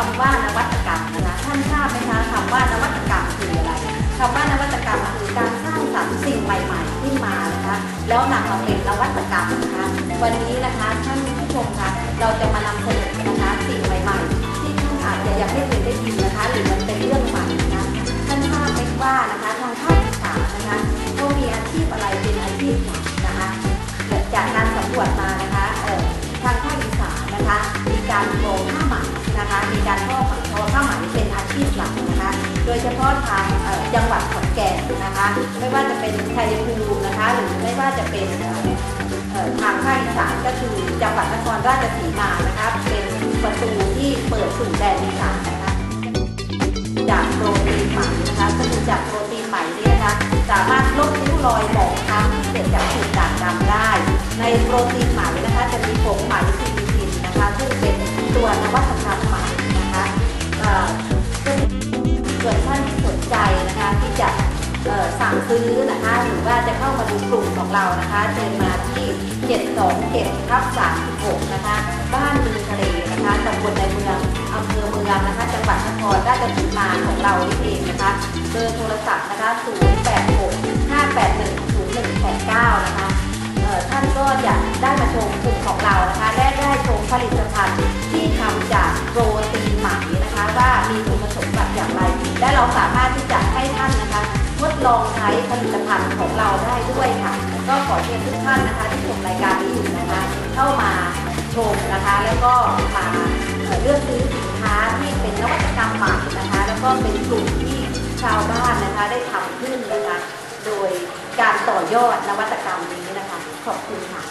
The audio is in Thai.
คำว่านวัตกรรมนะคะท่านทราบไหมคะคำว่านวัตกรรมคืออะไรคำว่านวัตกรรมคือการสร้างสรรค์สิ่งใหม่ๆขึ้นมานะคะแล้วนำมาเป็นนวัตกรรมนะคะวันนี้นะคะท่านผู้ชมคะเราจะมานำเสนอนะคะสิ่งใหม่ๆ ที่ท่านอาจจะยังไม่เคยได้ยินนะคะ หรือมันเป็นเรื่องใหม่นะท่านทราบไหมว่านะคะทางภาคอีสานนะคะเขามีอาชีพอะไรเป็นอาชีพใหม่นะคะจากการสำรวจมานะคะทางภาคอีสานนะคะมีการโกงผ้าไหม นะคะมีการทอทอผ้าไหมเป็นอาชีพหลักนะคะ โดยเฉพาะทางจังหวัดขอนแก่นนะคะ ไม่ว่าจะเป็นชัยภูมินะคะ หรือไม่ว่าจะเป็นทางภาคอีสานก็คือจังหวัดนครราชสีมานะคะเป็นประตูที่เปิดสู่แดนอีสานนะคะจากโปรตีนหมนะคะก็คือจากโปรตีน ซื้อนะคะ หรือว่าจะเข้ามาดูกลุ่มของเรานะคะเชิญมาที่ 727ทับ36 นะคะ บ้านมือทะเลนะคะตำบลในเมืองอำเภอเมืองนะคะ จังหวัดนครราชสีมาของเรานี่เองนะคะเบอร์โทรศัพท์นะคะ 086 581 0189 นะคะเอ่อท่านก็จะได้มาชมกลุ่มของเรานะคะและได้ ลองใช้ผลิตภัณฑ์ของเราได้ด้วยค่ะ ก็ขอเชิญทุกท่านนะคะที่ชมรายการนี้อยู่นะคะ เข้ามาชมนะคะ แล้วก็มาเลือกซื้อสินค้าที่เป็นนวัตกรรมใหม่นะคะ แล้วก็เป็นกลุ่มที่ชาวบ้านนะคะได้ทำขึ้นนะคะ โดยการต่อยอดนวัตกรรมนี้นะคะ ขอบคุณค่ะ